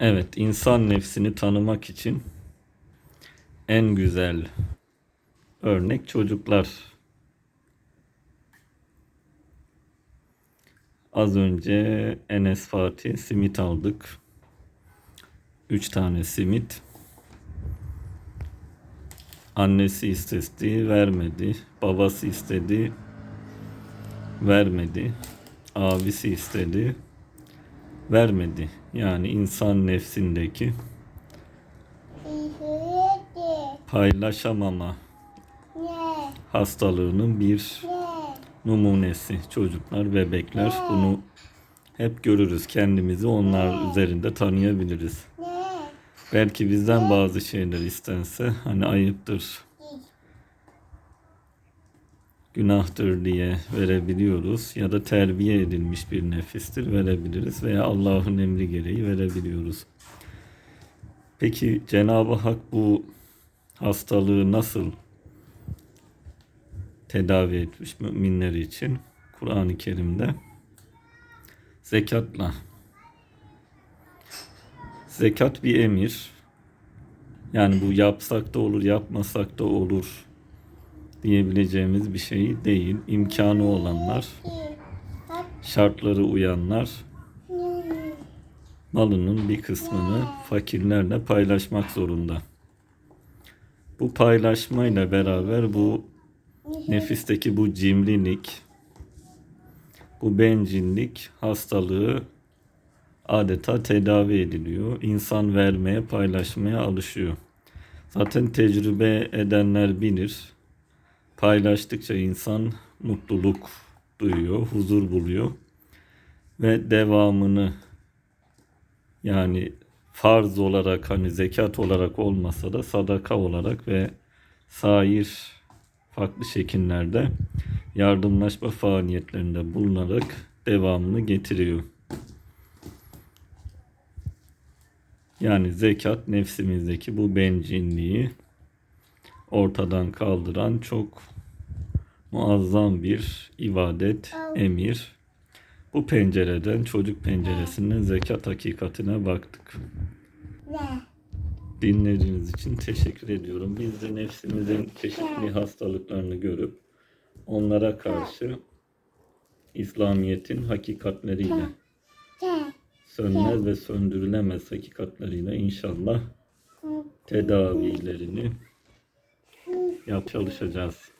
Evet, insan nefsini tanımak için en güzel örnek çocuklar. Az önce Enes Fatih simit aldık. Üç tane simit. Annesi istedi, vermedi. Babası istedi, vermedi. Abisi istedi, vermedi. Yani insan nefsindeki paylaşamama hastalığının bir numunesi. Çocuklar, bebekler bunu hep görürüz. Kendimizi onlar üzerinde tanıyabiliriz. Belki bizden bazı şeyler istense hani ayıptır, günahtır diye verebiliyoruz ya da terbiye edilmiş bir nefistir verebiliriz veya Allah'ın emri gereği verebiliyoruz. Peki Cenab-ı Hak bu hastalığı nasıl tedavi etmiş müminler için Kur'an-ı Kerim'de? Zekatla. Zekat bir emir. Yani bu yapsak da olur, yapmasak da olur diyebileceğimiz bir şey değil. İmkanı olanlar, şartları uyanlar malının bir kısmını fakirlerle paylaşmak zorunda. Bu paylaşmayla beraber bu nefisteki bu cimrilik, bu bencillik hastalığı adeta tedavi ediliyor. İnsan vermeye, paylaşmaya alışıyor. Zaten tecrübe edenler bilir. Paylaştıkça insan mutluluk duyuyor, huzur buluyor ve devamını yani farz olarak hani zekat olarak olmasa da sadaka olarak ve sair farklı şekillerde yardımlaşma faaliyetlerinde bulunarak devamını getiriyor. Yani zekat nefsimizdeki bu bencilliği ortadan kaldıran çok muazzam bir ibadet, emir. Bu pencereden, çocuk penceresinden zekat hakikatine baktık. Dinlediğiniz için teşekkür ediyorum. Biz de nefsimizin çeşitli hastalıklarını görüp onlara karşı İslamiyet'in hakikatleriyle sönmez ve söndürülemez hakikatleriyle inşallah tedavilerini çalışacağız.